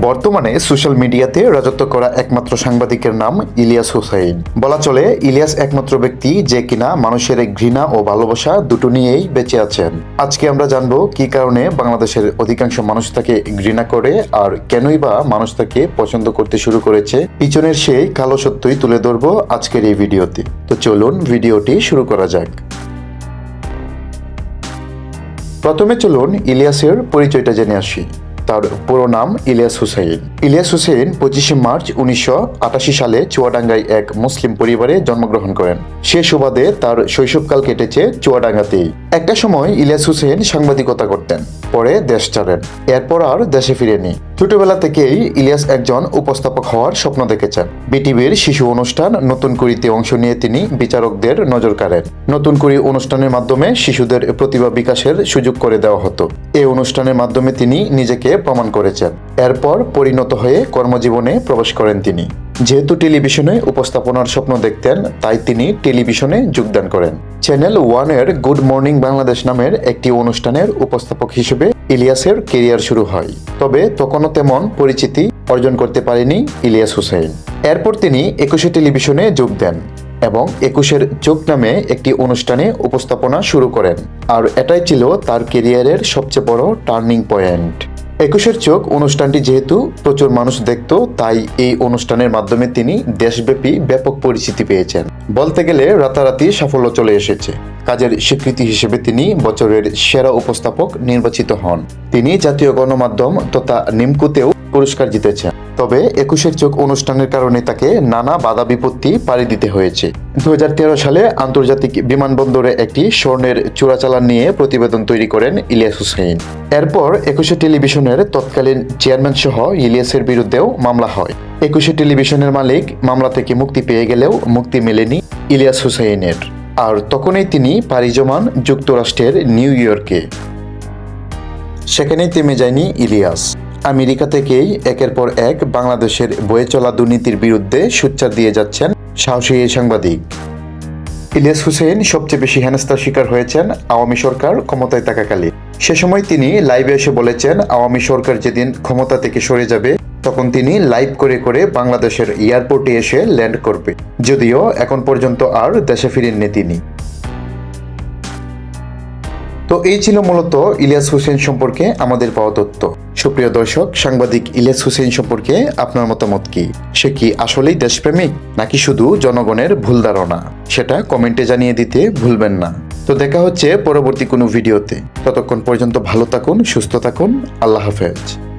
বর্তমানে সোশ্যাল মিডিয়াতে রাজত্ব করা একমাত্র সাংবাদিকের নাম ইলিয়াস হুসাইন। বলা চলে, ইলিয়াস একমাত্র ব্যক্তি যে কিনা মানুষের ঘৃণা ও ভালোবাসা দুটো নিয়েই বেঁচে আছেন। আজকে আমরা জানব কি কারণে বাংলাদেশের অধিকাংশ মানুষ তাকে ঘৃণা করে আর কেনই বা মানুষ তাকে পছন্দ করতে শুরু করেছে। পিছনের সেই কালো সত্যই তুলে ধরবো আজকের এই ভিডিওতে। তো চলুন ভিডিওটি শুরু করা যাক। প্রথমে চলুন ইলিয়াসের পরিচয়টা জেনে আসি। তার পুরো নাম ইলিয়াস হুসাইন। ইলিয়াস হুসেন পঁচিশে মার্চ উনিশশো আটাশি সালে চুয়াডাঙ্গায় এক মুসলিম পরিবারে জন্মগ্রহণ করেন। সে সুবাদে তার শৈশবকাল কেটেছে চুয়াডাঙ্গাতেই। একটা সময় ইলিয়াস হুসেন সাংবাদিকতা করতেন, পরে দেশ ছাড়েন। এরপর আর দেশে ফিরেনি ছোটবেলা থেকেই ইলিয়াস একজন উপস্থাপক হওয়ার স্বপ্ন দেখেছেন। বিটিভির শিশু অনুষ্ঠান নতুন কুড়িতে অংশ নিয়ে তিনি বিচারকদের নজর কাড়েন। নতুন কুড়ি অনুষ্ঠানের মাধ্যমে শিশুদের প্রতিভা বিকাশের সুযোগ করে দেওয়া হতো। এই অনুষ্ঠানের মাধ্যমে তিনি নিজেকে প্রমাণ করেছেন। এরপর পরিণত হয়ে কর্মজীবনে প্রবেশ করেন তিনি। যেহেতু টেলিভিশনে উপস্থাপনার স্বপ্ন দেখতেন, তাই তিনি টেলিভিশনে যোগদান করেন। চ্যানেল ওয়ানের গুড মর্নিং বাংলাদেশ নামের একটি অনুষ্ঠানের উপস্থাপক হিসেবে ইলিয়াসের কেরিয়ার শুরু হয়। তবে তখনও তেমন পরিচিতি অর্জন করতে পারেনি ইলিয়াস হুসেন এরপর তিনি একুশে টেলিভিশনে যোগ দেন এবং একুশের যোগ নামে একটি অনুষ্ঠানে উপস্থাপনা শুরু করেন। আর এটাই ছিল তার কেরিয়ারের সবচেয়ে বড় টার্নিং পয়েন্ট একুশের চোখ অনুষ্ঠানটি যেহেতু প্রচুর মানুষ দেখত, তাই এই অনুষ্ঠানের মাধ্যমে তিনি দেশব্যাপী ব্যাপক পরিচিতি পেয়েছেন। বলতে গেলে রাতারাতি সাফল্য চলে এসেছে। কাজের স্বীকৃতি হিসেবে তিনি বছরের সেরা উপস্থাপক নির্বাচিত হন। তিনি জাতীয় গণমাধ্যম তথা নিমকুতেও পুরস্কার জিতেছেন তবে একুশের চোখ অনুষ্ঠানের কারণে তাকে নানা বাধা বিপত্তি পাড়ি দিতে হয়েছে। দু হাজার তেরো সালে আন্তর্জাতিক বিমানবন্দরে একটি স্বর্ণের চোরাচালান নিয়ে প্রতিবেদন তৈরি করেন ইলিয়াস হুসেইন। এরপর একুশে টেলিভিশনের তৎকালীন চেয়ারম্যান সহ ইলিয়াসের বিরুদ্ধেও মামলা হয়। একুশে টেলিভিশনের মালিক মামলা থেকে মুক্তি পেয়ে গেলেও মুক্তি মেলেনি ইলিয়াস হুসেইনের। আর তখনই তিনি পাড়ি জমান যুক্তরাষ্ট্রের নিউ ইয়র্কে। সেখানেই থেমে যায়নি ইলিয়াস। আমেরিকা থেকেই একের পর এক বাংলাদেশের বয়ে চলা দুর্নীতির বিরুদ্ধে সোচ্চার দিয়ে যাচ্ছেন সাহসী এই সাংবাদিক। ইলিয়াস হুসেন সবচেয়ে বেশি হেনস্থার শিকার হয়েছেন আওয়ামী সরকার ক্ষমতায় থাকাকালে। সে সময় তিনি লাইভে এসে বলেছেন, আওয়ামী সরকার যেদিন ক্ষমতা থেকে সরে যাবে, তখন তিনি লাইভ করে করে বাংলাদেশের এয়ারপোর্টে এসে ল্যান্ড করবে। যদিও এখন পর্যন্ত আর দেশে ফিরেননি তিনি। তো এই ছিল মূলত ইলিয়াস হোসেন সম্পর্কে আমাদের পাওয়া তথ্য। সুপ্রিয় দর্শক, সাংবাদিক ইলেস হুসেন সম্পর্কে আপনার মতামত কি? সে কি আসলেই দেশপ্রেমিক, নাকি শুধু জনগণের ভুল ধারণা? সেটা কমেন্টে জানিয়ে দিতে ভুলবেন না। তো দেখা হচ্ছে পরবর্তী কোনো ভিডিওতে। ততক্ষণ পর্যন্ত ভালো থাকুন, সুস্থ থাকুন। আল্লাহ হাফেজ।